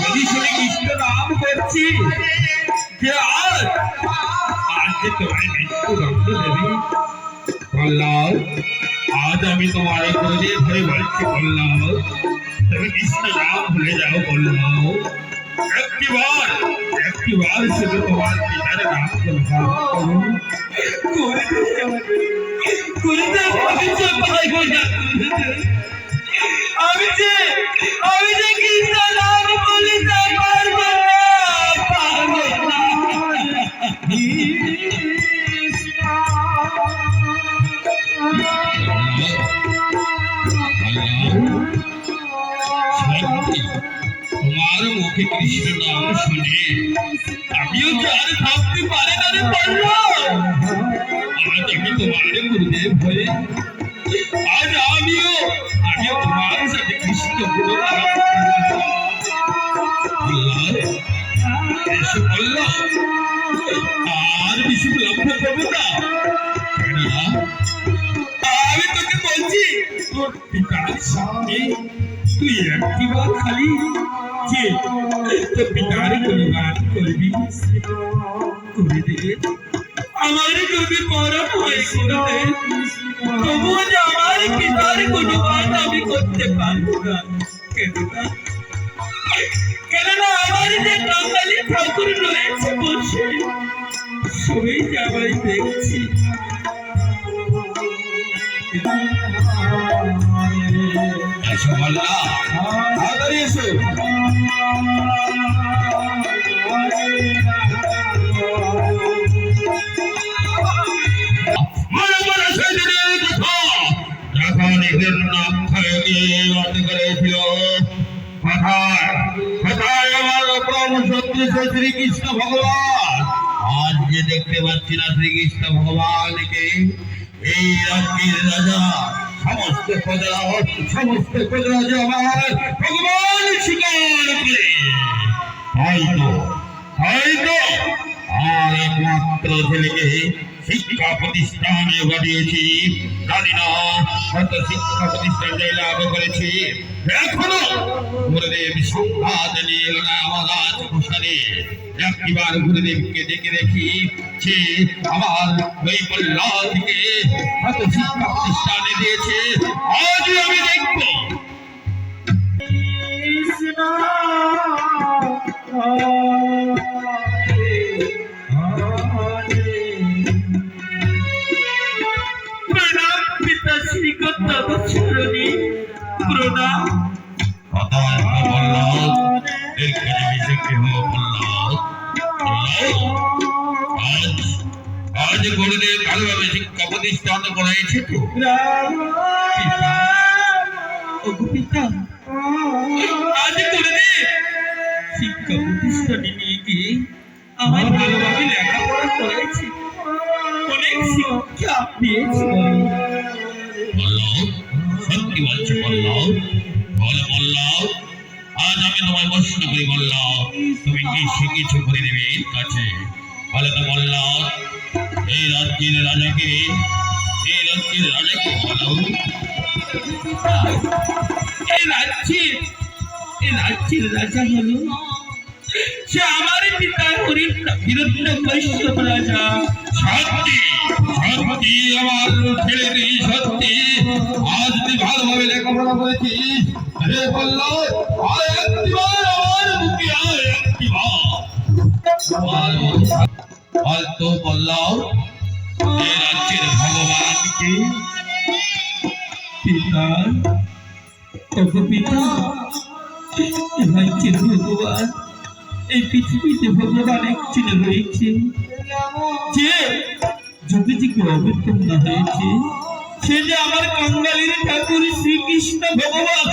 যদি শুনে কৃষ্ণ নাম করছি। যে আজ আজ যে তোমার মৃত্যু দণ্ড দেবে। বললাম আজ আমি তোমার ক্রোধে ভরে বলছি বললাম তুমি কৃষ্ণ নাম ভুলে যাও বললাম একটিবার একটিবার শুধু তোমার পিতার নাম আমি যে আমি যে কৃষ্ণ নাম? মুখে কৃষ্ণ নাম শুনে। আমিও যে আর ভাবতে পারি না রে বললাম আজ আমি তোমার গুরুদেব হয়ে। আজ আমিও আমিও তোমার সাথে কৃষ্ণ গুরু এসে বললাম, আর বেশি লক্ষ্য করব না। আমি তোকে বলছি, তোর পিতার সামনে তুই একটিবার খালি যে আমার যদি মরণ হয়ে করে দে যে আমার পিতার গুণগান আমি করতে পারব না। কেননা কেননা আমার যে কাঙালি ঠাকুর রয়েছে বসে সবাই যাবাই দেখছি। তাড়াতাড়ি এসো। কোথায় আমার পরম শত্রু শ্রীকৃষ্ণ ভগবান। আজ যে দেখতে পাচ্ছি না শ্রীকৃষ্ণ ভগবানকে। এই রাজ্যের রাজা, সমস্ত প্রজা সমস্ত প্রজা যে আমার ভগবান স্বীকার করে। হয়তো হয়তো শিক্ষা শিক্ষা প্রতিষ্ঠান একটিবার গুরুদেবকে দেখে দেখি আমার ওই শিক্ষা প্রতিষ্ঠানে দিয়েছে। আজ আমি দেখব। প্রণাম আজ গুরুদেব ভালোভাবে শিক্ষা প্রতিষ্ঠান করাইছে তো আজ গুরুদেব শিক্ষা প্রতিষ্ঠানে নিয়ে গিয়ে আমার ভালোভাবে লেখাপড়া করাইছে অনেক শিক্ষা পেয়েছি। আজ আমি তোমায় প্রশ্ন করে বললাম তুমি কি শিখেছ করে দেবে এর কাছে? বলে তো বললাম এই রাজ্যের রাজাকে, এই রাজ্যের রাজাকে বলো। এই রাজ্যের এই রাজ্যের রাজা হলো সে আমার পিতা হরিণ হিরণ্য বৈষ্ণব রাজা। সত্যি সত্যি আমার ছেলেটি ফালতু বললাম, এ রাজ্যের ভগবানকে পিতা পিতা রাজ্যের ভগবান, এই পৃথিবীতে ভগবান একজন রয়েছে যে যুগে যুগে অবতীর্ণ হয়েছে, সে যে আমার কঙ্গালীর ঠাকুর শ্রীকৃষ্ণ ভগবান।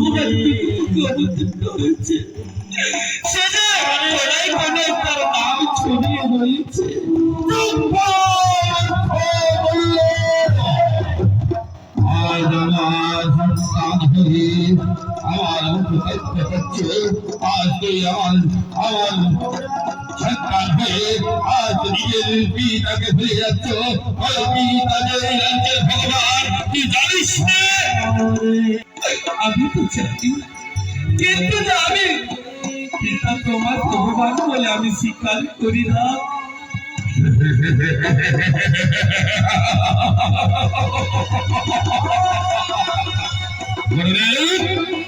ভগবান অবতীর্ণ হয়েছে সে যে কোনায় কোনায় তার নাম ছড়িয়ে রয়েছে। আমার আমি তো জানি। কিন্তু আমি পিতা তোমার ভগবান বলে আমি স্বীকার করি না। গুরুদেব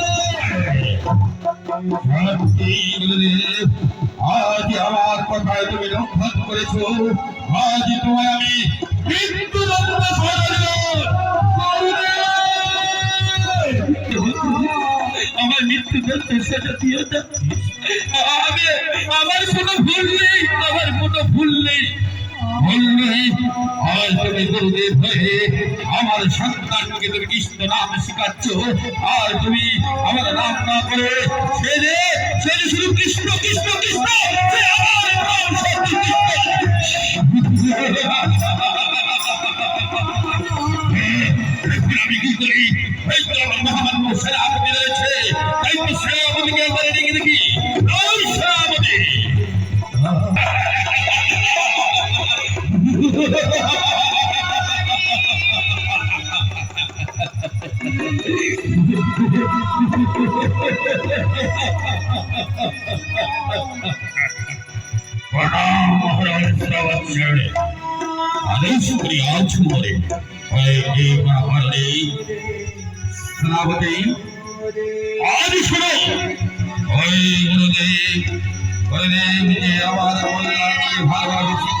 আজ আমার কথায় তুমি লঙ্ঘন করেছ আজ তোমায় আমি মৃত্যুদণ্ড আমার মৃত্যু দণ্ড সেটা দিয়ে আমি আমার কোনো আজ তুমি গুরুদেব হয়ে আমার সন্তানকে তুমি কৃষ্ণ নাম শিখাচ্ছ। আর তুমি আমার নাম না করে সে যে শুধু কৃষ্ণ কৃষ্ণ কৃষ্ণ প্রণাম মহারাজ শ্রবণে আদেশ করি, আজ মরে। এই মহাভারতে সেনাপতি। আজ শোনো। ওই গুরুদেব গুরুদেব যে আমার কল্যাণকে ভালোভাবে